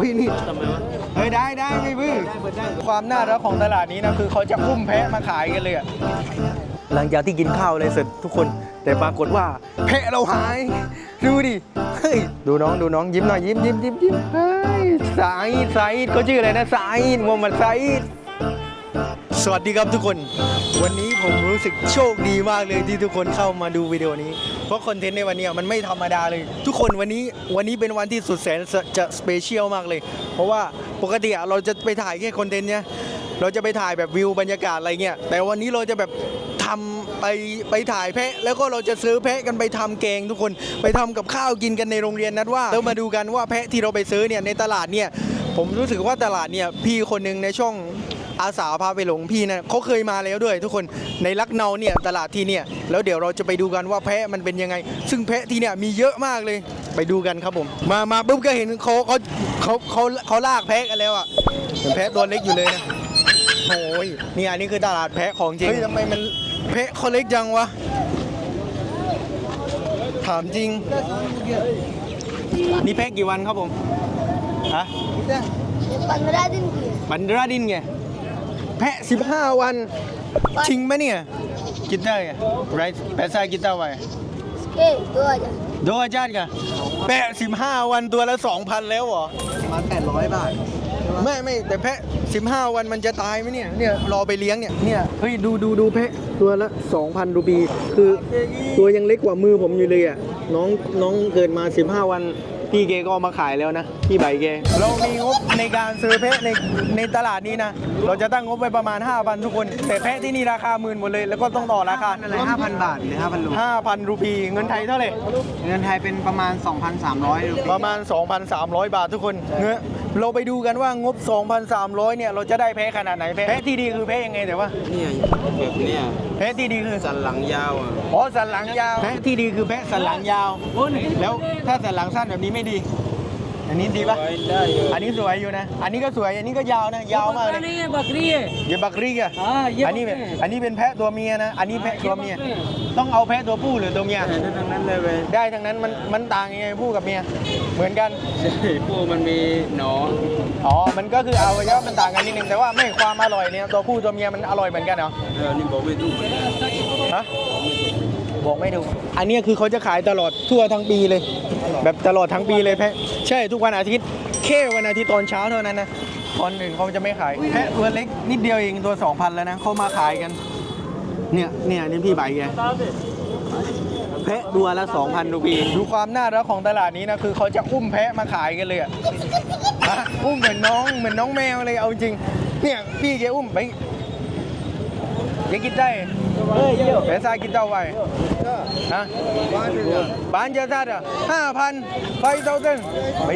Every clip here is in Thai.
้ยนี่เฮ้ยได้ได้ไม่บื้อความน่ารักของตลาดนี้นะคือเขาจะพุ่มแพะมาขายกันเลยอะหลังจากที่กินข้าวอะไรเสร็จทุกคน แต่ปรากฏว่า แพะเราหาย ดูดิเฮ้ยดูน้องดูน้องยิ้มหน่อยยิ้มยิ้มยิ้มยิ้มเฮ้ยสายสายเขาชื่ออะไรนะสายมูฮัมมัดสาย สวัสดีครับทุกคน วันนี้ผมรู้สึกโชคดีมากเลยที่ทุกคนเข้ามาดูวิดีโอนี้ เพราะคอนเทนต์ในวันนี้มันไม่ธรรมดาเลย ทุกคนวันนี้วันนี้เป็นวันที่สุดแสนจะสเปเชียลมากเลย เพราะว่าปกติเราจะไปถ่ายแค่คอนเทนต์เนี้ยเราจะไปถ่ายแบบวิวบรรยากาศอะไรเงี้ยแต่วันนี้เราจะแบบทำไปไปถ่ายแพะ แล้วก็เราจะซื้อแพะกันไปทำแกงทุกคนไปทำกับข้าวกินกันในโรงเรียนนัดว่าแล้วมาดูกันว่าแพะที่เราไปซื้อเนี่ยในตลาดเนี่ยผมรู้สึกว่าตลาดเนี่ยพี่คนหนึ่งในช่อง อาสาพาไปหลงพี่นะเขาเคยมาแล้วด้วย ทุกคนในลักเนาเนี่ยตลาดที่เนี่ยแล้วเดี๋ยวเราจะไปดูกันว่าแพะมันเป็นยังไง ซึ่งแพะที่เนี่ยมีเยอะมากเลย ไปดูกันครับผม มามาปุ๊บก็เห็นเขาเขาเขาเขาเขาลากแพะกันแล้วอ่ะเห็นแพะตัวเล็กอยู่เลยนะโอ้ยนี่อันนี้คือตลาดแพะของจริงเฮ้ยทำไมมันแพะเขาเล็กจังวะถามจริง นี่แพะกี่วันครับผมฮะ पंद्रह दिन की है บันดราดินไง แพะ 15 วันจริงไหมเนี่ยกินได้ไงไรแปะซากินได้ไว้ इसके दो हजार โดอาจารย์กันแปะ 15 วันตัวละ 2,000 แล้วเหรอ ประมาณ800 บาท ไม่ไม่แต่แพะ 15 วันมันจะตายไหมเนี่ย เนี่ยรอไปเลี้ยงเนี่ย เนี่ย เฮ้ย ดูดูดูแพะตัวละ 2,000 รูปี คือตัวยังเล็กกว่ามือผมอยู่เลยอ่ะ น้องน้องเกิดมา 15 วัน พี่เกก็เอามาขายแล้วนะพี่ใบเกเรามีงบในการซื้อแพะในในตลาดนี้นะ เราจะตั้งงบไปประมาณ 5,000 ทุกคน แต่แพะที่นี่ราคาหมื่นหมดเลย แล้วก็ต้องต่อราคาอะไร5,000บาทหรือ5,000รู5,000รูปีเงินไทยเท่าไหร่เงินไทยเป็นประมาณ 2,300รูปีประมาณ 2,300 บาททุกคนเนื้อ เราไปดูกันว่างบ 2,300 เนี่ย เราจะได้แพ้ขนาดไหน แพ้แพ้ที่ดีคือแพ้ยังไงแต่ว่า เนี่ยแบบเนี้ยแพ้ที่ดีคือสันหลังยาวอะอ๋อสันหลังยาว แพ้ที่ดีคือแพ้สันหลังยาว แล้วถ้าสันหลังสั้นแบบนี้ไม่ดี อันนี้ดีปะอันนี้สวยอยู่นะ อันนี้ก็สวย อันนี้ก็ยาวนะ ยาวมากเลยนี่บักรีเยบักรีอะอันนี้เป็นอันนี้เป็นแพะตัวเมียนะ อันนี้แพะตัวเมีย ต้องเอาแพะตัวผู้หรือตัวเมีย ได้ทั้งนั้นเลยไปได้ทั้งนั้นมันมันต่างยังไงผู้กับเมีย เหมือนกันผู้มันมีหนองอ๋อ มันก็คือเอาเยอว่ามันต่างกันนิดนึงแต่ว่าไม่ความอร่อยเนี่ยตัวผู้ตัวเมียมันอร่อยเหมือนกันเหรอเออนี่บอกไม่ถูกฮะ บอกไม่ถูกอันนี้คือเขาจะขายตลอดทั่วทั้งปีเลย แบบตลอดทั้งปีเลยแพะใช่ทุกวันอาทิตย์แค่วันอาทิตย์ตอนเช้าเท่านั้นนะตอนอื่นเขาจะไม่ขายแพะตัวเล็กนิดเดียวเองตัว2,000แล้วนะเขามาขายกัน เนี่ยเนี่ยนี่พี่ใบแกแพะตัวละ2,000รูปีดูความน่ารักของตลาดนี้นะคือเขาจะอุ้มแพะมาขายกันเลยอะฮะอุ้มเหมือนน้องเหมือนน้องแมวเลยเอาจริง เนี่ยพี่แกอุ้มไปแกกินได้ แปะซากินเต้าไว้ฮะบ้านเจอซาดอะห้าพันไฟเท่าเส้นไป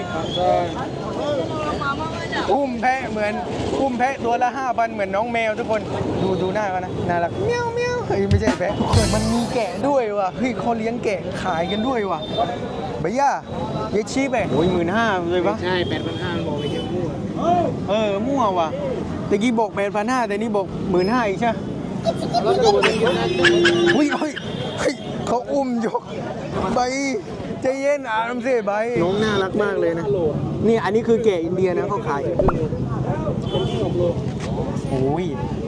อุ้มแพะเหมือนอุ้มแพะตัวละห้าพันเหมือนน้องแมวทุกคนดูดูหน้าเขานะน่ารักเมียวเมียวเฮ้ยไม่ใช่แพะทุกคนมันมีแกะด้วยว่ะเฮ้ยเขาเลี้ยงแกะขายกันด้วยว่ะบย่าเยชีไปโอ้ยหมื่นห้าเลยปะใช่8,500บอกไปเยอะมั่วเออมั่วว่ะตะกี้บอกแปดพันห้าแต่นี่บอกหมื่นห้าอีกใช่ไหม แล้วดูมันอยู่นั่นเฮ้ยเฮ้ยเฮ้ยเขาอุ้มยกใบใจเย็นอารมณ์เสียใบน้องน่ารักมากเลยนะ นี่อันนี้คือแกะอินเดียนะเขาขายโอ้ย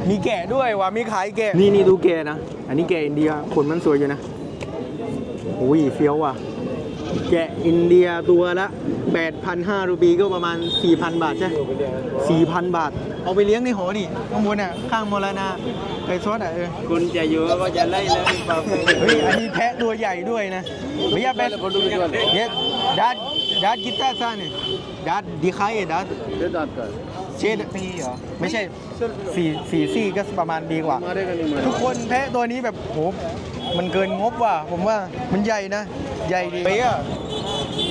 มีแกะด้วยว่ะมีขายแกะ นี่นี่ดูแกะนะ อันนี้แกะอินเดียขนมันสวยอยู่นะโอ้ยเฟี้ยวว่ะ แกะอินเดียตัวละ 8,500รูปีก็ประมาณ 4,000 บาทใช่4,000 บาท เอาไปเลี้ยงในหอดิข้างบนอะ ข้างมรณาไปซดอะเออคนจะอยู่ก็จะไล่แล้วเปล่าเฮ้ยอันนี้แพะตัวใหญ่ด้วยนะไม่ใช่แพะเนี่ยดัดดัดกิต้าซ่าเนี่ยดัดดีคายดัดเดี๋ยวตัดก่อนเชดปีเหรอไม่ใช่สี่สี่ซี่ก็ประมาณปีกว่ามาได้กันนี่มาทุกคนแพะตัวนี้แบบโหมันเกินงบว่ะผมว่ามันใหญ่นะ ใหญ่ดีเปียเ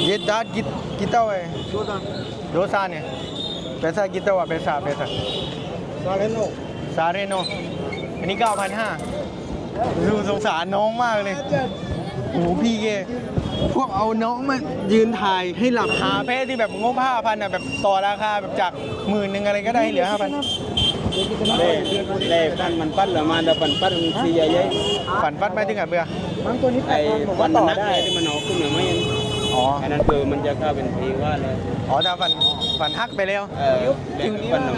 ย็ดดัดกิกิต้าไว้โดซาเนี่ยเปซ่ากิต้าว่ะเปซ่าเปซ่าซาเลโนซาเรโนอันนี้9,500ดูสงสารน้องมากเลยโอ้โหพี่เกพวกเอาน้องมายืนถ่ายให้หลับหาแพ้ที่แบบงบ5,000อะแบบต่อราคาแบบจากหมื่นหนึ่งอะไรก็ได้ให้เหลือ5,000เล่เล่ปั้นมันปั้นเหรอมาแต่ปั้นปั้นมันสีใหญ่ฝันฟัดไหมถึงอะเบื่อๆไอ้ปั้นมันนักเลยที่มันออกขึ้นเหนือไม่เห็น ออ๋อ อันนั้นคือมันจะเข้าเป็นเพลงว่าเลย อ๋อแต่ฝันฝันฮักไปแล้ว เออเล่นฟันหนุ่ม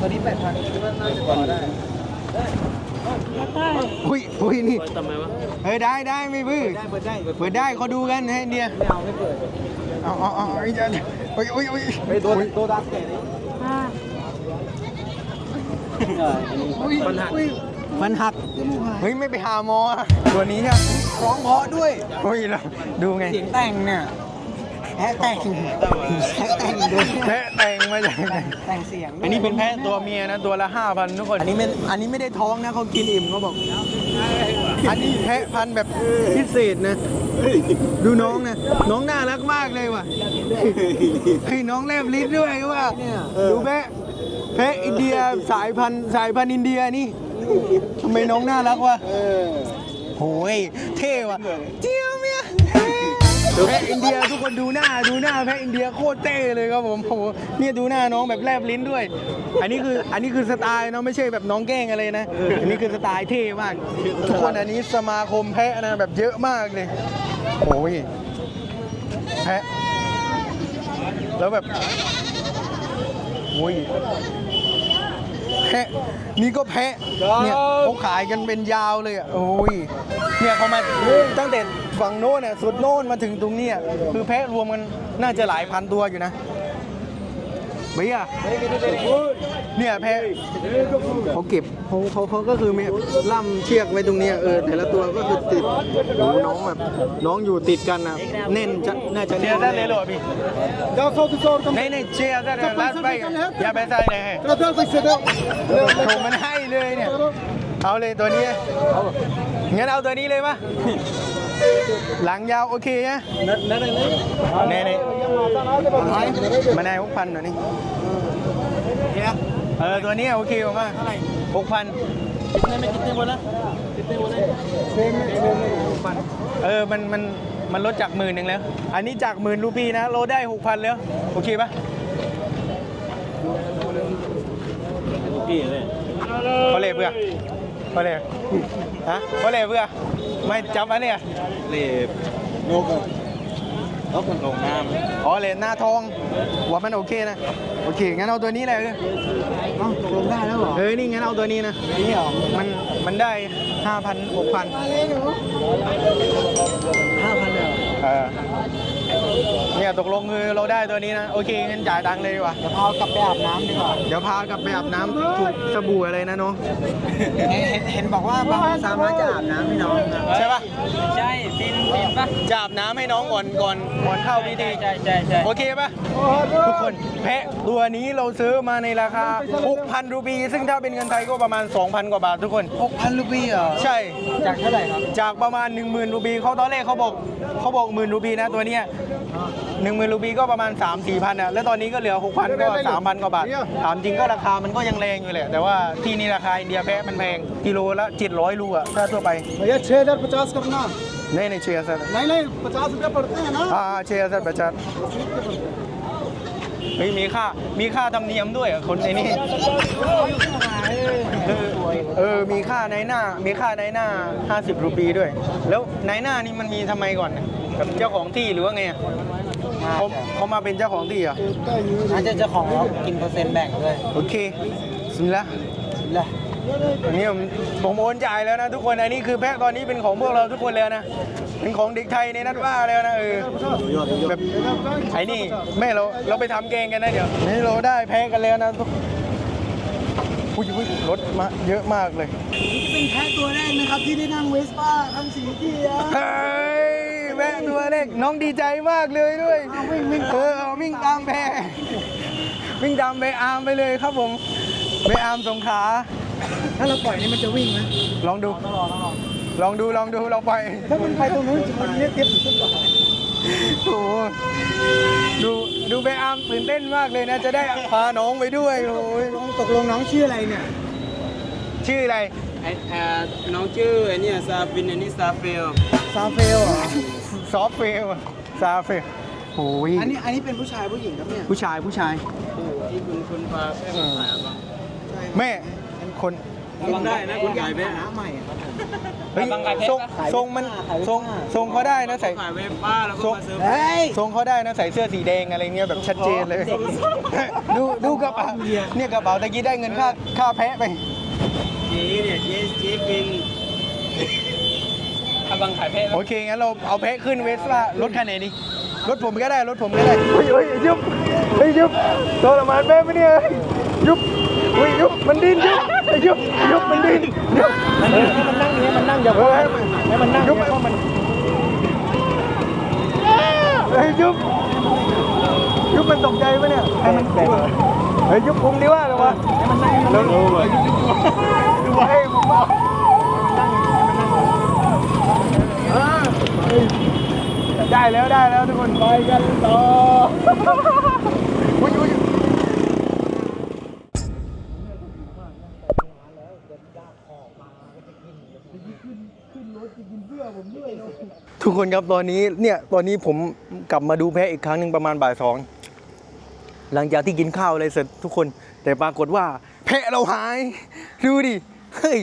ตัวนี้แปดพันฟันได้อุ้ยอุ้ยนี่ ทำไมวะเฮ้ยได้ได้ไม่บื้อได้เปิดได้เปิดได้เขาดูกันให้เดียไม่เอาไม่เปิดเอาเอาเอาไอ้จันอุ้ยอุ้ยอุ้ยไปโดนโดนดักเตะเลยฟันหักมันหัก เฮ้ยไม่ไปหาหมออะตัวนี้อะ ร้องเพราะด้วยเฮ้ยเราดูไงเสียงแต่งเนี่ยแพะแต่งแพะแต่งด้วยแพะแต่งมาจากไหนแต่งเสียงอันนี้เป็นแพะตัวเมียนะตัวละห้าพันทุกคน อันนี้ไม่อันนี้ไม่ได้ท้องนะเขากินอิ่มเขาบอก อันนี้แพะพันธุ์แบบพิเศษนะ ดูน้องนะ น้องน่ารักมากเลยว่ะคือน้องแลบลิ้นด้วยว่าดูแพะแพะอินเดียสายพันธุ์สายพันธุ์อินเดียนี่ทำไมน้องน่ารักวะโหยเท่ว่ะเจียวเมียแพะอินเดียทุกคนดูหน้าดูหน้าแพะอินเดียโคตรเท่เลยครับผมโหเนี่ยดูหน้าน้องแบบแลบลิ้นด้วย อันนี้คืออันนี้คือสไตล์เนาะไม่ใช่แบบน้องแกล้งอะไรนะ อันนี้คือสไตล์เท่มาก ทุกคนอันนี้สมาคมแพะนะแบบเยอะมากเลยโอ้ยแพะแล้วแบบโอ้ย พะนี่ก็แพะเนี่ยเขาขายกันเป็นยาวเลยอะโอ้ยเนี่ยเขามาตั้งแต่ฝั่งโน้นเนี่ยสุดโน้นมาถึงตรงเนี้ยคือแพะรวมกันน่าจะหลายพันตัวอยู่นะเบียร์ เนี่ยแพะเขาเก็บเขาเขาเขาก็คือมีล่ำเชือกไว้ตรงเนี้ยเออแต่ละตัวก็คือติดโอ้น้องแบบน้องอยู่ติดกันอ่ะแน่นจะน่าจะแน่นได้เลยหรอพี่ नहीं नहीं छह हजार लास्ट भाई या पैसा ही नहीं हैโถมันให้เลยเนี่ย เอาเลยตัวนี้งั้นเอาตัวนี้เลยปะหลังยาวโอเคนะนั่นนั่นนี่นี่มันได้หกพันเหรอนี่ เออ ตัวนี้โอเคมากหกพันเออ มัน มัน มันลดจากหมื่นหนึ่งแล้ว อันนี้จากหมื่นรูปีนะเราได้หกพันแล้ว โอเคปะพี่เลยเขาเลยเพื่อเขาเลยฮะเขาเลยเพื่อไม่จับอันเนี่ยเล็บนกน กลงน้ำอ๋อเลยหน้าทองว่ามันโอเคนะ โอเค งั้นเอาตัวนี้เลยลงได้แล้วเหรอเออนี่งั้นเอาตัวนี้นะ นี่เหรอ มัน มันได้ห้าพันหกพันห้าพันเลยเหรอเออ เนี่ยตกลงคือเราได้ตัวนี้นะ โอเคงั้นจ่ายตังค์เลยดีกว่า เดี๋ยวพากลับไปอาบน้ำดีกว่า เดี๋ยวพากลับไปอาบน้ำถูกสบู่อะไรนะน้องเห็นเห็นเห็นบอกว่าบางสามารถจะอาบน้ำให้น้องนะใช่ปะใช่ฟินฟินปะจะอาบน้ำให้น้องก่อนก่อนก่อนเข้าพิธี ใช่ใช่ใช่โอเคปะทุกคนแพะตัวนี้เราซื้อมาในราคา 6,000 รูปี ซึ่งถ้าเป็นเงินไทยก็ประมาณ 2,000 กว่าบาททุกคนหกพันรูปีเหรอ ใช่ จากเท่าไหร่ครับ จากประมาณ 10,000 รูปีเขาตอนแรกเขาบอกเขาบอกหมื่นรูปีนะตัวเนี้ย หนึ่งเมลูบีก็ประมาณ 3 4พันอะแล้วตอนนี้ก็เหลือ6พันก็สามพันกว่าบาทถามจริงก็ราคามันก็ยังแรงอยู่แหละ แต่ว่าที่นี่ราคาอินเดียแพะมันแพงกิโลละ 700 ลูกอะถ้าทั่วไปเยอะเชดพัชกับหน้าไม่ไม่เชดพัชไม่ไม่พัชรูปีปดเอนะอ่าเชดพัช ฮ้ยมีค่ามีค่าธรรมเนียมด้วยเหรอะคนไอ้นี่เออมีค่าในหน้า มีค่าในหน้า 50รูปีด้วย แล้วในหน้านี่มันมีทำไมก่อนเนี่ยกับเจ้าของที่หรือว่าไงอะเขาเขามาเป็นเจ้าของที่เหรอะน่าจะเจ้าของเรากินเปอร์เซ็นต์แบ่งด้วย โอเคสิละเลยอั นนี้ผมผมโอนจ่ายแล้วนะทุกคนอันนี้คือแพ็คตอนนี้เป็นของพวกเราทุกคนแล้วนะเป็นของเด็กไทยในนัดว่าแล้วนะเออแบบไอ้นี่แม่เราเราไปทำแกงกันนะเดี๋ยวนี่เราได้แพ้กันแล้วนะทุกผู้ยรถมาเยอะมากเลย เป็นแพะตัวแรกนะครับที่ได้นั่งเวสป้าทำสีเขียวเฮ้ยแม่ตัวเล็กน้องดีใจมากเลยด้วยเออเอาวิ่งตามแพวิ่งตามไปอาร์มไปเลยครับผมไปอาร์มสงขลา ถ้าเราปล่อยนี่มันจะวิ่งไหมลองดูลองดู ลองดู ลองไปถ้ามันไปตรงนู้นมันเรียกเทียบถึงต้นก่อนโอ้โหดู ดูไปอาร์มตื่นเต้นมากเลยนะ จะได้พาน้องไปด้วยโอ้ยตกลงน้องชื่ออะไรเนี่ย ชื่ออะไร ไอ้เอ่อน้องชื่อไอ้เนี่ยซาฟินอันนี้ซาเฟลซาเฟลเหรอซอฟต์เฟลซาเฟลโอ้ยอันนี้อันนี้เป็นผู้ชายผู้หญิงครับเนี่ยผู้ชายผู้ชาย ที่คุณคุณพาแค่มาขายปะแม่ คนกินได้นะคุณขายแพะน้ำใหม่ครับผมเฮ้ยทรงทรงมันทรงทรงเขาได้นะใส่ขายเวป้าแล้วก็มาเสิร์ฟเฮ้ยทรงเขาได้นะใส่เสื้อสีแดงอะไรเงี้ยแบบชัดเจนเลย ดูดูกระเป๋าเนี่ยกระเป๋าตะกี้ได้เงินค่าค่าแพะไปเจ๊เนี่ยเจ๊เจ๊เป็นโอเคงั้นเราเอาแพะขึ้นเวสป้ารถคันไหนดีรถผมก็ได้รถผมก็ได้เฮ้ยเฮ้ยยุบเฮ้ยยุบทรมานแม่ไหมเนี่ยยุบ เฮ้ยยุบมันดิ้นยุบไอ้ยุบยุบมันดิ้นยุบมันนั่งนี้มันนั่งอย่าเพิ่ให้มันนั่งยุบเพราะมันเฮ้ยยุบยุบมันตกใจปะเนี่ยให้มันเฮ้ยยุบคุมดีว่าหรอวะให้มันนั่งแล้วดูไว้ผมบอกได้แล้วได้แล้วทุกคนไปกันต่ออุ๊ยอุ๊ย ทุกคนครับตอนนี้เนี่ยตอนนี้ผมกลับมาดูแพะอีกครั้งหนึ่งประมาณบ่ายสองหลังจากที่กินข้าวอะไรเสร็จทุกคน แต่ปรากฏว่า แพะเราหาย ดูดิเฮ้ย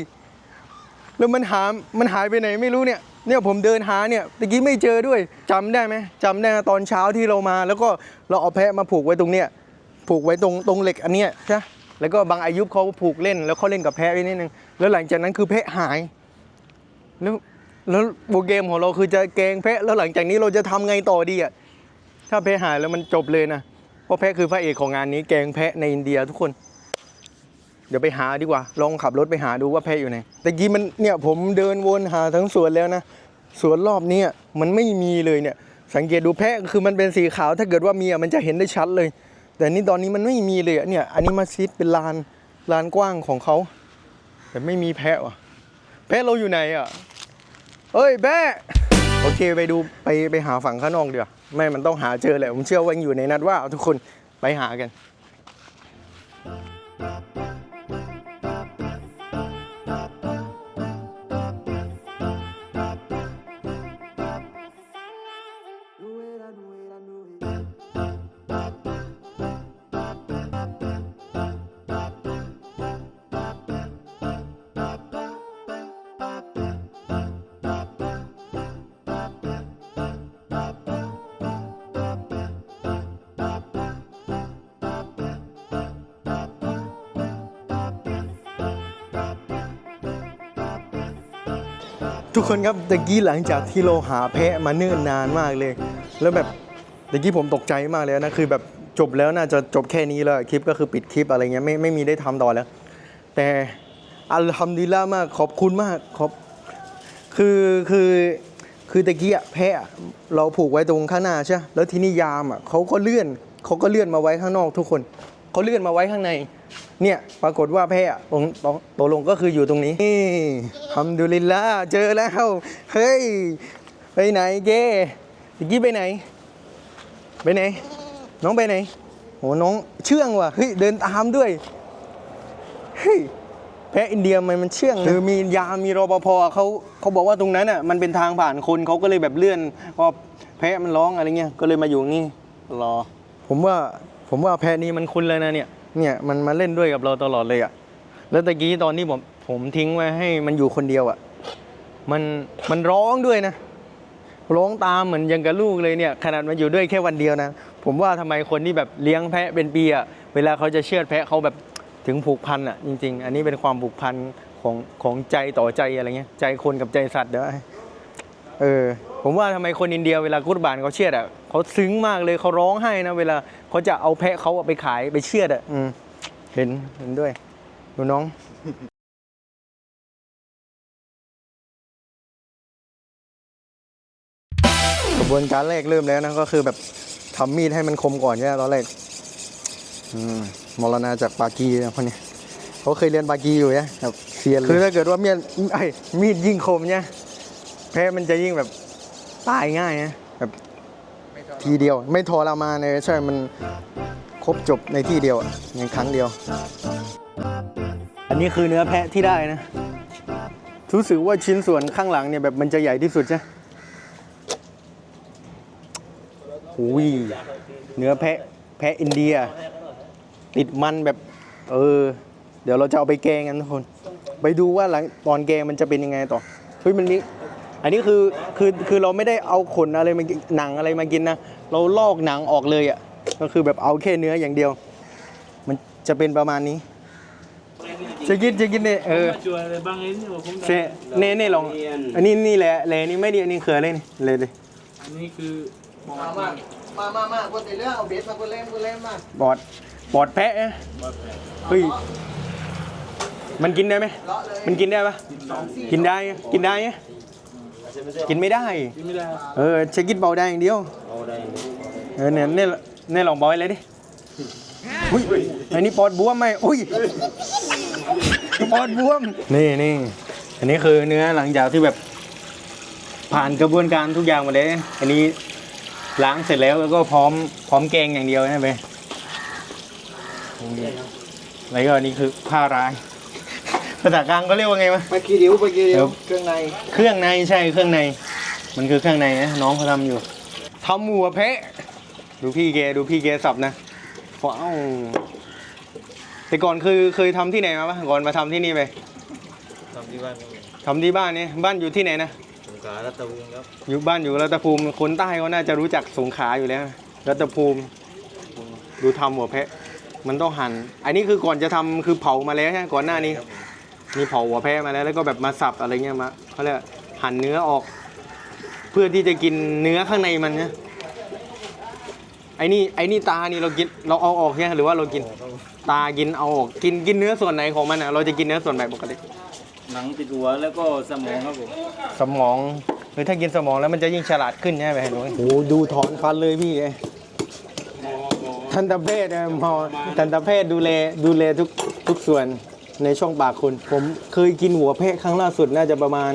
แล้วมันหามันหายไปไหนไม่รู้เนี่ยเนี่ยผมเดินหาเนี่ยตะกี้ไม่เจอด้วยจำได้ไหมจำได้ตอนเช้าที่เรามา แล้วก็เราเอาแพะมาผูกไว้ตรงเนี้ยผูกไว้ตรงตรงเหล็กอันเนี้ยใช่ไหมแล้วก็บางอายุเขาผูกเล่นแล้วเขาเล่นกับแพะไว้นิดนึงแล้วหลังจากนั้นคือแพะหาย แล้วแล้วโบเกมของเราคือจะแกงแพะแล้วหลังจากนี้เราจะทำไงต่อดีอะถ้าแพะหายแล้วมันจบเลยนะเพราะแพะคือพระเอกของงานนี้แกงแพะในอินเดียทุกคน เดี๋ยวไปหาดีกว่า ลองขับรถไปหาดูว่าแพะอยู่ไหนแต่กี้มันเนี่ยผมเดินวนหาทั้งสวนแล้วนะสวนรอบนี้มันไม่มีเลยเนี่ย สังเกตดูแพะคือมันเป็นสีขาวถ้าเกิดว่ามีอะมันจะเห็นได้ชัดเลย แต่นี่ตอนนี้มันไม่มีเลยอะเนี่ย อันนี้มาซิดเป็นลานลานกว้างของเขาแต่ไม่มีแพะว่ะ แพะเราอยู่ไหนอะ เอ้ยแม่โอเคไปดูไปไปหาฝั่งข้างนอกเดี๋ยวแม่มันต้องหาเจอแหละผมเชื่อว่ายังอยู่ในนัดว่าทุกคนไปหากัน ทุกคนครับตะกี้หลังจากที่เราหาแพะมาเนิ่นนานมากเลย แล้วแบบตะกี้ผมตกใจมากเลยนะคือแบบจบแล้วน่าจะจบแค่นี้แล้วคลิปก็คือปิดคลิปอะไรเงี้ยไม่ไม่มีได้ทำต่อแล้ว แต่อัลฮัมดุลิลละมากขอบคุณมากขอบคือคือคือตะกี้อะแพะเราผูกไว้ตรงข้างหน้าใช่ไหมแล้วทีนี้ยามอะเขาก็เลื่อนเขาก็เลื่อนมาไว้ข้างนอกทุกคน เขาเลื่อนมาไว้ข้างใน เนี่ยปรากฏว่าแพะตรงตรงตกลงก็คืออยู่ตรงนี้นี่ฮัมดุลิลละห์เจอแล้ว เฮ้ย ไปไหนเก้ตะกี้ไปไหน ไปไหน น้องไปไหนโหน้องเชื่องว่ะเฮ้ยเดินตามด้วยเฮ้ยแพะอินเดียมันมันเชื่องนะคือมียามมีรปภเขาเขาบอกว่าตรงนั้นอะมันเป็นทางผ่านคนเขาก็เลยแบบเลื่อนว่าแพะมันร้องอะไรเงี้ยก็เลยมาอยู่นี่รอ ผมว่า ผมว่าแพะนี้มันคุ้นเลยนะเนี่ย เนี่ยมันมาเล่นด้วยกับเราตลอดเลยอะ แล้วตะกี้ตอนที่ผมผมทิ้งไว้ให้มันอยู่คนเดียวอะ มันมันร้องด้วยนะ ร้องตามเหมือนยังกับลูกเลยเนี่ยขนาดมันอยู่ด้วยแค่วันเดียวนะ ผมว่าทำไมคนที่แบบเลี้ยงแพะเป็นปีอะเวลาเขาจะเชือดแพะเขาแบบถึงผูกพันอะจริง ๆ อันนี้เป็นความผูกพันของของใจต่อใจอะไรเงี้ย ใจคนกับใจสัตว์เด้อเออ ผมว่าทำไมคนอินเดียเวลากุรบานเขาเชือดอะเขาซึ้งมากเลยเขาร้องไห้นะเวลาเขาจะเอาแพะเขาอะไปขายไปเชือดอะอืมเห็นเห็นด้วย ดูน้องกระบวนการแรกเริ่มแล้วนะก็คือแบบทำมีดให้มันคมก่อนใช่ไหมตอนแรกอืมมรณาจากปากีนะคนนี้เขาเคยเรียนปากีอยู่เนี่ยแบบเซียนเลยคือถ้าเกิดว่ามีดไอ้ยมีดยิ่งคมเนี่ยแพ้มันจะยิ่งแบบ ตายง่ายนะแบบทีเดียว ไม่ทรมานเลยใช่ มันครบจบในที่เดียวอะในครั้งเดียว อันนี้คือเนื้อแพะที่ได้นะ รู้สึกว่าชิ้นส่วนข้างหลังเนี่ยแบบมันจะใหญ่ที่สุดใช่อุ้ยเนื้อแพะแพะอินเดีย ติดมันแบบ เออ เดี๋ยวเราจะเอาไปแกงกันทุกคน ไปดูว่าหลังตอนแกงมันจะเป็นยังไงต่อเฮ้ยมันมี อันนี้คือคือคือเราไม่ได้เอาขนอะไรมากินหนังอะไรมากินนะ เราลอกหนังออกเลยอะก็คือแบบเอาแค่เนื้ออย่างเดียว มันจะเป็นประมาณนี้ จะกินจะกินเนี่ยเออช่วยอะไรบ้างเองนี่ผมเซเน่เน่ลอง อันนี้นี่แหละเลยนี่ไม่ดีอันนี้เขือเลยนี่เลยเลยอันนี้คือมามามามามาคนตีเรื่องเอาเบสมาคนเล่นคนเล่นมาบอดบอดแพะนะเฮ้ยมันกินได้ไหมเลาะเลยมันกินได้ปะกินได้อะกินได้อะ กินไม่ได้ กินไม่ได้เออจะกินเบาได้อย่างเดียวเอาได้เออเนี่ยเนี่ยเนี่ยลองบอยเลยดิอุ้ยอันนี้ปอดบวมไหมอุ้ยปอดบวมนี่นี่อันนี้คือเนื้อหลังจากที่แบบผ่านกระบวนการทุกอย่างหมดเลย อันนี้ล้างเสร็จแล้วแล้วก็พร้อมพร้อมแกงอย่างเดียวนะเบแล้วก็อันนี้คือผ้าราย ภาษากลางก็เรียกว่าไงวะ ไปกี่ดิ้วไปกี่ดิ้เดี๋วยวเครื่องใน เครื่องในใช่เครื่องใน มันคือเครื่องในนะน้องเขาทำอยู่ทำหัวเพะ ดูพี่แกดูพี่แกสับนะว้าวแต่ก่อนคือเคยทำที่ไหนมาปะก่อนมาทำที่นี่ไปทำที่บ้านทำที่บ้านนี่บ้านอยู่ที่ไหนนะสงขลารัตวงศ์ครับอยู่บ้านอยู่รัตภูมิคนใต้เขาน่าจะรู้จักสงขลาอยู่แล้วรัตภูมิดูทำหัวเพะ มันต้องหั่น อันนี้คือก่อนจะทำคือเผามาแล้วใช่ไหมก่อนหน้านี้ มีเผาหัวแพะมาแล้วแล้วก็แบบมาสับอะไรเงี้ยมาเขาเรียกว่าหั่นเนื้อออก เพื่อที่จะกินเนื้อข้างในมันเนี่ยไอ้นี่ไอ้นี่ตานี่เรากินเราเอาออกใช่ไหมหรือว่าเรากินตากินเอาออกกินกินเนื้อส่วนไหนของมันอะเราจะกินเนื้อส่วนไหนปกติหนังติดหัวแล้วก็สมองครับผมสมองหรือถ้ากินสมองแล้วมันจะยิ่งฉลาดขึ้นใช่ไหมหนูโอ้ดูถอนฟันเลยพี่เอ้ยทันตแพทย์นะหมอทันตแพทย์ดูแลดูแลทุกทุกส่วน ในช่องปากคุณผมเคยกินหัวแพะครั้งล่าสุดน่าจะประมาณ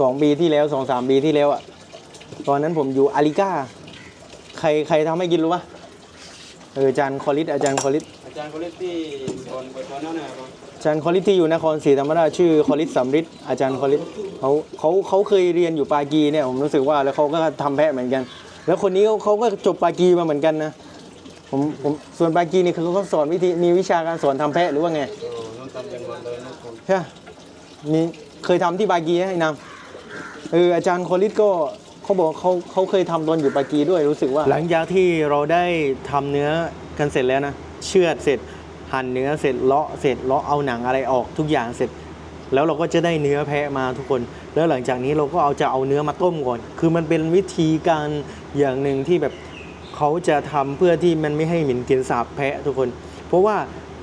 สองปีที่แล้วสองสามปีที่แล้วอะตอนนั้นผมอยู่อาริก้า ใครใครทำให้กินรู้ปะเอออาจารย์คอลิสอาจารย์คอลิสอาจารย์เขาเรียกที่สอนไปตอนนั้นนะครับอาจารย์คอลิสที่อยู่นครศรีธรรมราชชื่อคอลิสสำริดอาจารย์คอลิสเขาเขาเขาเคยเรียนอยู่ปากีเนี่ยผมรู้สึกว่าแล้วเขาก็ทำแพะเหมือนกัน แล้วคนนี้เขาเขาก็จบปากีมาเหมือนกันนะผมผมส่วนปากีนี่คือเขาสอนวิธีมีวิชาการสอนทำแพะหรือว่าไง เออน้องทำยังก่อนเลยนะผมใช่ปะมีเคยทำที่ปากีไหมไอ้นำเอออาจารย์คอลิสก็เขาบอกเขาเขาเคยทำตอนอยู่ปากีด้วยรู้สึกว่า หลังจากที่เราได้ทำเนื้อกันเสร็จแล้วนะ เชือดเสร็จหั่นเนื้อเสร็จเลาะเสร็จเลาะเอาหนังอะไรออกทุกอย่างเสร็จ แล้วเราก็จะได้เนื้อแพะมาทุกคน แล้วหลังจากนี้เราก็เอาจะเอาเนื้อมาต้มก่อน คือมันเป็นวิธีการอย่างหนึ่งที่แบบเขาจะทำเพื่อที่มันไม่ให้เหม็นกลิ่นสาบแพะทุกคน เพราะว่า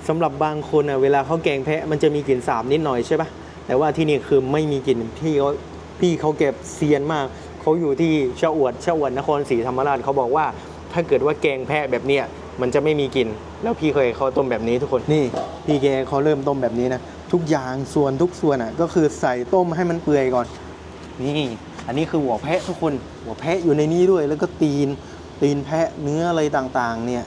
สำหรับบางคนอะเวลาเขาแกงแพะมันจะมีกลิ่นสาบนิดหน่อยใช่ปะแต่ว่าที่นี่คือไม่มีกลิ่นที่เขาพี่เขาเก็บเซียนมากเขาอยู่ที่ชะอวดชะอวดนครศรีธรรมราชเขาบอกว่า ถ้าเกิดว่าแกงแพะแบบเนี้ยมันจะไม่มีกลิ่นแล้วพี่เคยเขาต้มแบบนี้ทุกคนนี่ พี่แกเขาเริ่มต้มแบบนี้นะทุกอย่างส่วนทุกส่วนอะก็คือใส่ต้มให้มันเปื่อยก่อน นี่อันนี้คือหัวแพะทุกคนหัวแพะอยู่ในนี้ด้วย แล้วก็ตีนตีนแพะเนื้ออะไรต่างๆ เนี่ย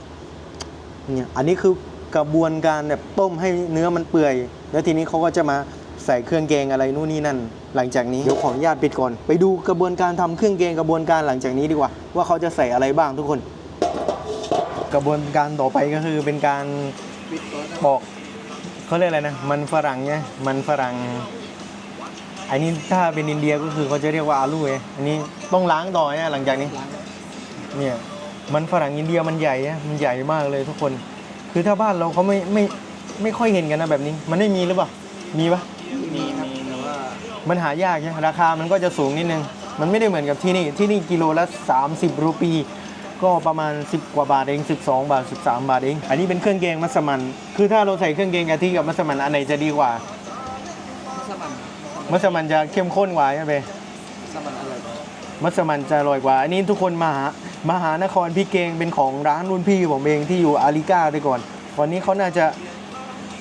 เนี่ยอันนี้คือ กระบวนการแบบต้มให้เนื้อมันเปื่อย แล้วทีนี้เขาก็จะมาใส่เครื่องแกงอะไรนู่นนี่นั่น หลังจากนี้เดี๋ยวขออนุญาตปิดก่อน ไปดูกระบวนการทำเครื่องแกงกระบวนการหลังจากนี้ดีกว่า ว่าเขาจะใส่อะไรบ้างทุกคน กระบวนการต่อไปก็คือเป็นการปอกเขาเรียกอะไรนะ มันฝรั่งเนี่ยมันฝรั่งอันนี้ถ้าเป็นอินเดียก็คือเขาจะเรียกว่าอาลูเออันนี้ต้องล้างต่อเนี่ยหลังจากนี้เนี่ยมันฝรั่งอินเดียมันใหญ่อะมันใหญ่มากเลยทุกคน คือถ้าบ้านเราเขาไม่ไม่ไม่ค่อยเห็นกันนะแบบนี้ มันไม่มีหรือเปล่า มีปะมีมีแต่ว่ามันหายากใช่ไหมราคามันก็จะสูงนิดนึง มันไม่ได้เหมือนกับที่นี่ ที่นี่กิโลละ 30 รูปี ก็ประมาณ 10 กว่าบาทเอง 12 บาท 13 บาทเอง อันนี้เป็นเครื่องแกงมัสมั่น คือถ้าเราใส่เครื่องแกงกะทิกับมัสมั่นอันไหนจะดีกว่าสมันมัสมั่นจะเข้มข้นกว่าใช่ไหมสมันอร่อยมัสมั่นจะอร่อยกว่า อันนี้ทุกคนมาหา มหานครพี่เกงเป็นของร้านรุ่นพี่ผมเองที่อยู่อาริก้าไปก่อนวันนี้เขาน่าจะ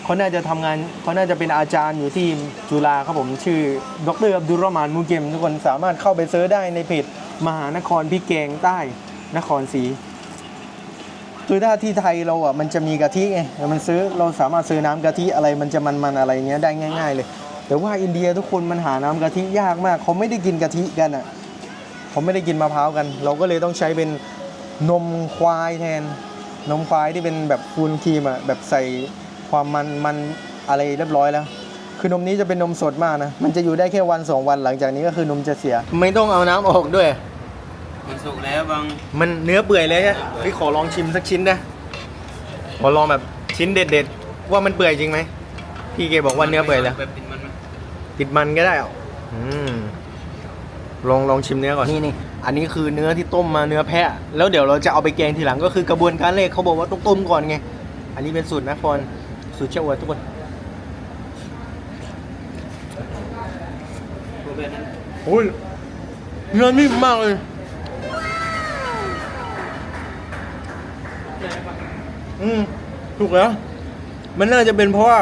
เขาน่าจะทำงานเขาน่าจะเป็นอาจารย์อยู่ที่จุฬาครับผมชื่อดรอับดุลรอห์มานมูเกมทุกคนสามารถเข้าไปเซิร์ชได้ในเพจมหานครพี่เกงใต้นครศรีคือถ้าที่ไทยเราอะมันจะมีกะทิไงมันซื้อเราสามารถซื้อน้ำกะทิอะไรมันจะมันๆอะไรเงี้ยได้ง่าย ๆ เลย แต่ว่าอินเดียทุกคนมันหาน้ำกะทิยากมากเขาไม่ได้กินกะทิกันอะ เขาไม่ได้กินมะพร้าวกัน เราก็เลยต้องใช้เป็นนมควายแทน นมควายที่เป็นแบบฟูลครีมอะแบบใส่ความมันมันอะไรเรียบร้อยแล้ว คือนมนี้จะเป็นนมสดมากนะ มันจะอยู่ได้แค่วันสองวันหลังจากนี้ก็คือนมจะเสีย ไม่ต้องเอาน้ำออกด้วย มันสุกแล้วบาง มันเนื้อเปื่อยเลยใช่พี่ขอลองชิมสักชิ้นนะขอลองแบบชิ้นเด็ดๆ ว่ามันเปื่อยจริงไหมพี่เกบอกว่าเนื้อเปื่อยแล้วแบบติดมันไหมติดมันก็ได้เหรออืม ลองลองชิมเนื้อก่อนนี่นี่อันนี้คือเนื้อที่ต้มมาเนื้อแพะ แล้วเดี๋ยวเราจะเอาไปแกงทีหลังก็คือกระบวนการแรกเขาบอกว่าต้องต้มก่อนไง อันนี้เป็นสูตรแม่ฟอนสูตรเจ้าอวดทุกคนตัวแบบนั้นโอ้ยเนื้อนิ่มมากเลยอืมถูกแล้วมันน่าจะเป็นเพราะว่า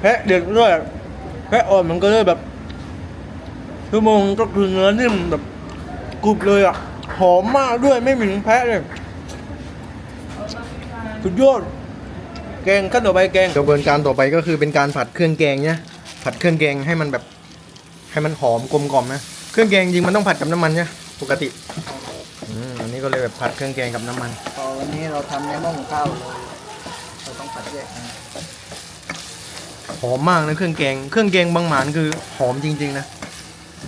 แพะเด็กด้วยแพะอ่อนมันก็เลยแบบ ชั่วโมงก็คือเนื้อนิ่มแบบกรุบเลยอะ หอมมากด้วยไม่เหม็นแพะเลย สุดยอด แกงขั้นต่อไปแกงกระบวนการต่อไปก็คือเป็นการผัดเครื่องแกงเนี่ยผัดเครื่องแกงให้มันแบบให้มันหอมกลมกล่อมนะ เครื่องแกงจริงมันต้องผัดกับน้ำมันใช่ไหมปกติอืมอันนี้ก็เลยแบบผัดเครื่องแกงกับน้ำมันพอวันนี้เราทำในหม้อหุงข้าวเลยเราต้องผัดแยกกันหอมมากนะเครื่องแกง เครื่องแกงบางหมานคือหอมจริง ๆ นะ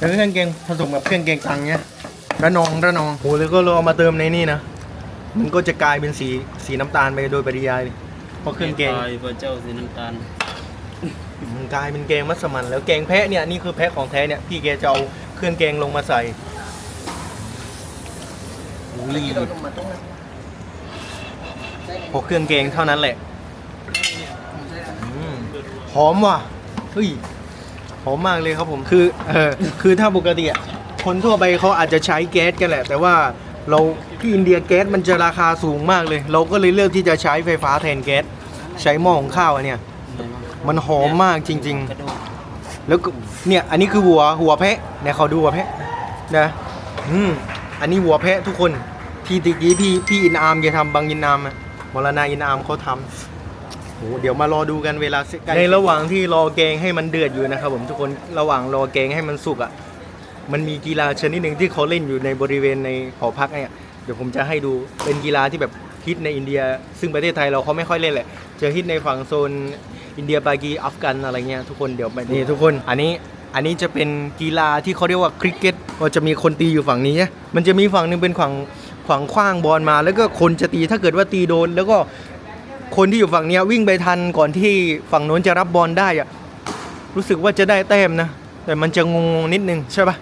แล้วเครื่องแกงผสมกับเครื่องแกงตังเนี้ยระนองระนองโหแล้วก็เราเอามาเติมในนี่นะ มันก็จะกลายเป็นสีสีน้ำตาลไปโดยปริยายเลยเพราะเครื่องแกงตายพระเจ้าสีน้ำตาลมันกลายเป็นแกงมัสมั่นแล้วแกงแพะเนี่ยนี่คือแพะของแท้เนี่ยพี่แกจะเอาเครื่องแกงลงมาใส่อุ้ยเราต้องมาต้องนะพอเครื่องแกงเท่านั้นแหละอืมหอมว่ะเฮ้ย หอมมากเลยครับผมคือเออคือถ้าปกติอะคนทั่วไปเขาอาจจะใช้แก๊สกันแหละ แต่ว่าเราที่อินเดียแก๊สมันจะราคาสูงมากเลย เราก็เลยเลือกที่จะใช้ไฟฟ้าแทนแก๊สใช้หม้อของข้าวอันเนี่ย มันหอมมากจริงๆกระดูกแล้วก็เนี่ยอันนี้คือหัวหัวแพะเนี่ยเขาดูหัวแพะนะอืมอันนี้หัวแพะทุกคนที่ตะกี้พี่พี่อินอาร์มแกทำบางอินอาร์มอะมรณาอินอาร์มเขาทำ โอ้เดี๋ยวมารอดูกันเวลาใกล้ในระหว่างที่รอแกงให้มันเดือดอยู่นะครับผมทุกคนระหว่างรอแกงให้มันสุกอะมันมีกีฬาชนิดหนึ่งที่เขาเล่นอยู่ในบริเวณในหอพักเนี่ยเดี๋ยวผมจะให้ดูเป็นกีฬาที่แบบฮิตในอินเดีย ซึ่งประเทศไทยเราเขาไม่ค่อยเล่นแหละจะฮิตในฝั่งโซนอินเดียปากีอัฟกันอะไรเงี้ยทุกคนเดี๋ยวไปนี่ทุกคนอันนี้อันนี้จะเป็นกีฬาที่เขาเรียกว่าคริกเก็ตก็จะมีคนตีอยู่ฝั่งนี้นะมันจะมีฝั่งหนึงเป็นฝั่งฝั่งขว้างบอลมา แล้วก็คนจะตีถ้าเกิดว่าตีโดน แล้วก็ คนที่อยู่ฝั่งนี้วิ่งไปทันก่อนที่ฝั่งโน้นจะรับบอลได้อะรู้สึกว่าจะได้แต้มนะ แต่มันจะงงนิดนึงใช่ปะ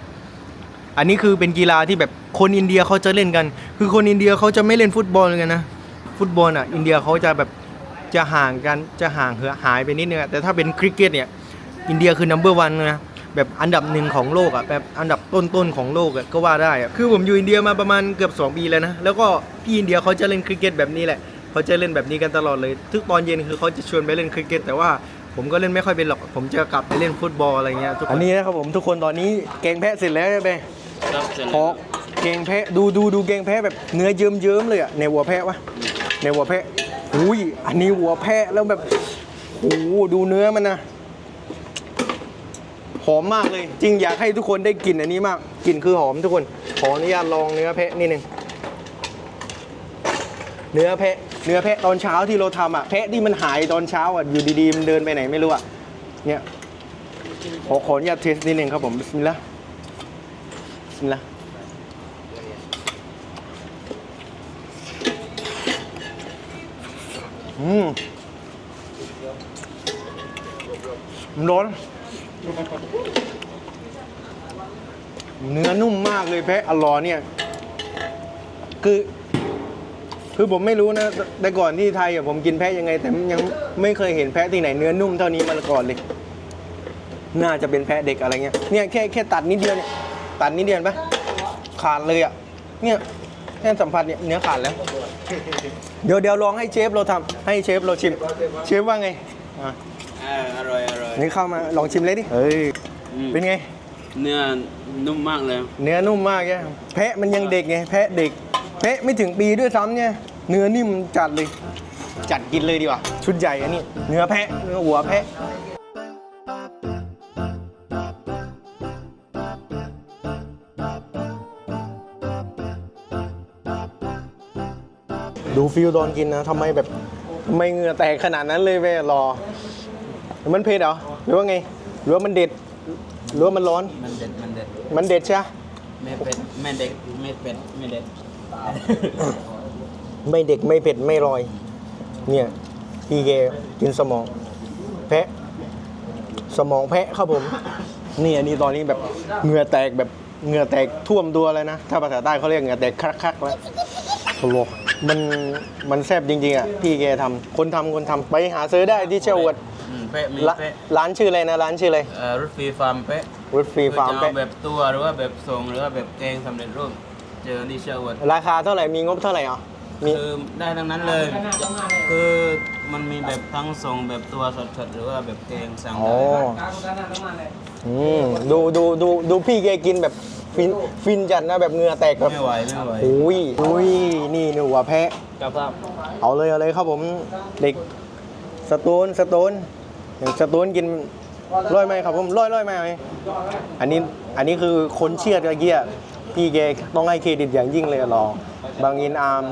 อันนี้คือเป็นกีฬาที่แบบคนอินเดียเขาจะเล่นกัน คือคนอินเดียเขาจะไม่เล่นฟุตบอลกันนะ ฟุตบอลอะ อินเดียเขาจะแบบจะห่างกันจะห่างเหือหายไปนิดนึงแต่ถ้าเป็นคริกเก็ตเนี่ยอินเดียคือ number one นนะแบบอันดับหนึ่งของโลกอะแบบอันดับต้นๆของโลกก็ว่าได้อะคือผมอยู่อินเดียมาประมาณเกือบ 2 ปีแล้วนะ แล้วก็พี่อินเดียเขาจะเล่นคริกเก็ตแบบนี้แหละ เขาจะเล่นแบบนี้กันตลอดเลย ทุกตอนเย็นคือเขาจะชวนไปเล่นคริกเก็ตแต่ว่าผมก็เล่นไม่ค่อยเป็นหรอก ผมจะกลับไปเล่นฟุตบอลอะไรเงี้ยทุกคนอันนี้นะครับผมทุกคนตอนนี้แกงแพะเสร็จแล้วใช่ไหมครับเสร็จขอแล้วแกงแพะดูดูดูแกงแพะแบบเนื้อเยิ้มเยิ้มๆเลยอะในหัวแพะวะในหัวแพะอุ้ยอันนี้หัวแพะแล้วแบบโอ้โหดูเนื้อมันนะหอมมากเลย จริงอยากให้ทุกคนได้กลิ่นอันนี้มากกลิ่นคือหอมทุกคนขออนุญาตลองเนื้อแพะนิดนึงเนื้อแพะ เนื้อแพะตอนเช้าที่เราทำอะแพะที่มันหายตอนเช้าอะอยู่ดีๆมันเดินไปไหนไม่รู้อะเนี่ยขอขออนุญาตเทสนิดนึงครับผมบิสมิลลาห์บิสมิลลาห์อืมมันร้อนเนื้อนุ่มมากเลยแพะอลอเนี่ย คือ คือผมไม่รู้นะ แต่ก่อนที่ไทยอะผมกินแพะยังไง แต่ยังไม่เคยเห็นแพะที่ไหนเนื้อนุ่มเท่านี้มาก่อนเลย น่าจะเป็นแพะเด็กอะไรเงี้ย เนี่ยแค่แค่ตัดนิดเดียวเนี่ย ตัดนิดเดียวเห็นปะขาดเลยอะเนี่ยแค่สัมผัสเนี่ยเนื้อขาดแล้ว เดี๋ยวเดี๋ยวลองให้เชฟเราทำให้เชฟเราชิม เชฟว่าไงอะเอออร่อยอร่อยนี่เข้ามาลองชิมเลยดิ เฮ้ย อืมเป็นไง เนื้อนุ่มมากเลย เนื้อนุ่มมากแกแพะมันยังเด็กไง แพะเด็ก แพะไม่ถึงปีด้วยซ้ำเนี่ย เนื้อนิ่มจัดเลย จัดกินเลยดีกว่า ชุดใหญ่อันนี้ เนื้อแพะ เนื้อหัวแพะ ดูฟิลตอนกินนะทำไมแบบทำไมเหงื่อแตกขนาดนั้นเลยเว้ยรอ มันเผ็ดเหรอ หรือว่าไง หรือว่ามันเด็ด หรือว่ามันร้อน มันเด็ด มันเด็ด มันเด็ดใช่ไหม ไม่เป็ดไม่เด็กไม่เป็ดไม่เด็ด ไม่เด็กไม่เผ็ดไม่ลอย เนี่ยพี่แกกินสมอง แพะ สมองแพะครับผมนี่อันนี้ตอนนี้แบบเหงื่อแตกแบบเหงื่อแตกท่วมตัวเลยนะ ถ้าภาษาใต้เขาเรียกเหงื่อแตกคักๆแล้วโอ้โหมันมันแซ่บจริงๆอะพี่แกทำคนทำคนทำไปหาซื้อได้ที่เชียววัดอืมเป๊ะมีร้านเป๊ะร้านชื่ออะไรนะร้านชื่ออะไรเอ่อรถฟรีฟาร์มเป๊ะรถฟรีฟาร์มจะแปะเอแบบตัวหรือว่าแบบทรงหรือว่าแบบแกงสำเร็จรูปเจอที่เชลวัดราคาเท่าไหร่มีงบเท่าไหร่อะ มีคือได้ทั้งนั้นเลย คือมันมีแบบทั้งทรงแบบตัวสดๆหรือว่าแบบแกงสั่งอ๋อได้อืมดูดูดูดูพี่แกกินแบบฟินฟินจัดนะแบบเหงื่อแตกแบบไม่ไหวไม่ไหวอุ้ยอุ้ยนี่หนูหัวแพะ กับภาพเอาเลยเอาเลยครับผมเด็กสตูนสตูนอย่างสตูนกินร้อยไหมครับผมร้อยร้อยไหมอันนี้อันนี้คือคนเชียดกระเกีย พี่แกต้องให้เครดิตอย่างยิ่งเลยรอบางอินอาร์ม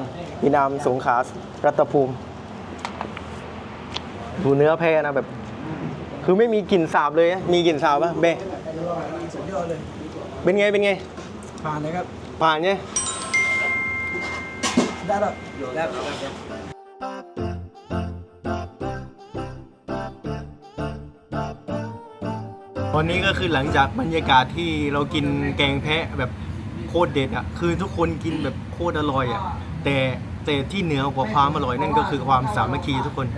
อินอาร์มสงขลารัตภูมิ ดูเนื้อแพะนะแบบ คือไม่มีกลิ่นสาบเลยนะมีกลิ่นสาบปะเบสุดยอดเลย เป็นไงเป็นไง ผ่านเลยครับ ผ่านไงได้แบบตอนนี้ก็คือหลังจากบรรยากาศที่เรากินแกงแพะแบบ โคตรเด็ดอะคือทุกคนกินแบบโคตรอร่อยอะแต่แต่ที่เหนือกว่าความอร่อยนั่นก็คือความสามัคคีทุกคน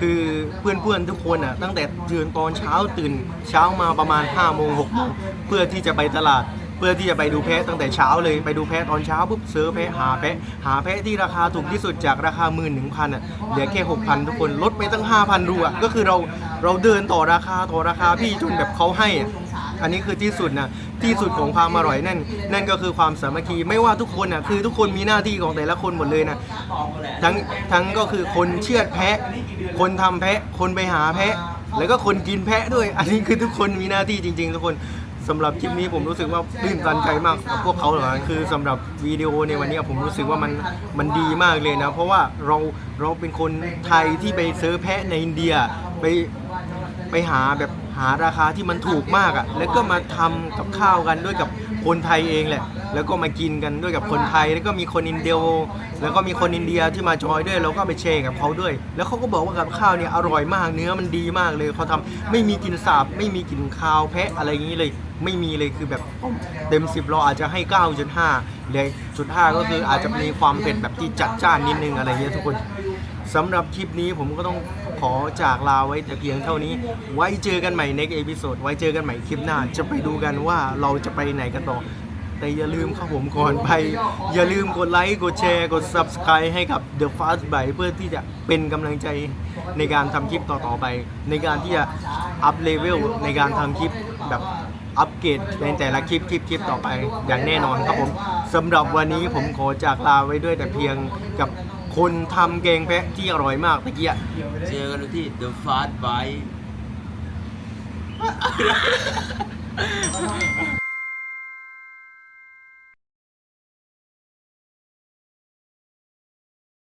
คือเพื่อนๆทุกคนอะตั้งแต่ตื่นตอนเช้าตื่นเช้ามาประมาณ5้าโมงหกโมงเพื่อที่จะไปตลาดเพื่อที่จะไปดูแพะตั้งแต่เช้าเลยไปดูแพะตอนเช้าปุ๊บซื้อแพะหาแพะหาแพะที่ราคาถูกที่สุดจากราคาหมื่นหนึ่งพันอะเหลือแค่หกพันทุกคนลดไปตั้งห้าพันรูอะก็คือเราเราเดินต่อราคาต่อราคาพี่จนแบบเขาให้อะอันนี้คือที่สุดนะ ที่สุดของความอร่อยนั่น นั่นก็คือความสามัคคีไม่ว่าทุกคนอะคือทุกคนมีหน้าที่ของแต่ละคนหมดเลยนะทั้งทั้งก็คือคนเชือดแพะ คนทำแพะ คนไปหาแพะ แล้วก็คนกินแพะด้วย อันนี้คือทุกคนมีหน้าที่จริง ๆ ทุกคนสำหรับคลิปนี้ผมรู้สึกว่าตื่นตันใจมากกับพวกเขาเหรอคือสำหรับวิดีโอในวันนี้ผมรู้สึกว่ามันมันดีมากเลยนะ เพราะว่าเราเราเป็นคนไทยที่ไปเซื้อแพะในอินเดียไปไปหาแบบ หาราคาที่มันถูกมากอะ แล้วก็มาทำกับข้าวกันด้วยกับคนไทยเองแหละ แล้วก็มากินกันด้วยกับคนไทย แล้วก็มีคนอินเดียแล้วก็มีคนอินเดียที่มาจอยด้วย เราก็ไปแชร์กับเขาด้วย แล้วเขาก็บอกว่ากับข้าวเนี่ยอร่อยมาก เนื้อมันดีมากเลย เขาทำไม่มีกลิ่นสาบ ไม่มีกลิ่นคาวแพะอะไรอย่างนี้เลย ไม่มีเลยคือแบบเต็ม 10 เราอาจจะให้ 9.5เหลยจุด5ก็คืออาจจะมีความเผ็ดแบบที่จัดจ้านนิดนึงอะไรเงี้ยทุกคนสำหรับคลิปนี้ผมก็ต้อง ขอจากลาไว้แต่เพียงเท่านี้ ไว้เจอกันใหม่ในเอพิโซดไว้เจอกันใหม่คลิปหน้า จะไปดูกันว่าเราจะไปไหนกันต่อ แต่อย่าลืมครับผมก่อนไป อย่าลืมกดไลค์กดแชร์กด subscribe ให้กับ The Fast b y เพื่อที่จะเป็นกำลังใจในการทำคลิปต่อๆไป ในการที่จะอัพเลเวลในการทำคลิปแบบอัปเกรดในแต่ละคลิปคลิปคลิปต่อไปอย่างแน่นอนครับผมสำหรับวันนี้ผมขอจากลาไว้ด้วยแต่เพียงกับ คนทำแกงแพะที่อร่อยมากตะเกียเจอกันที่ The Fast Bite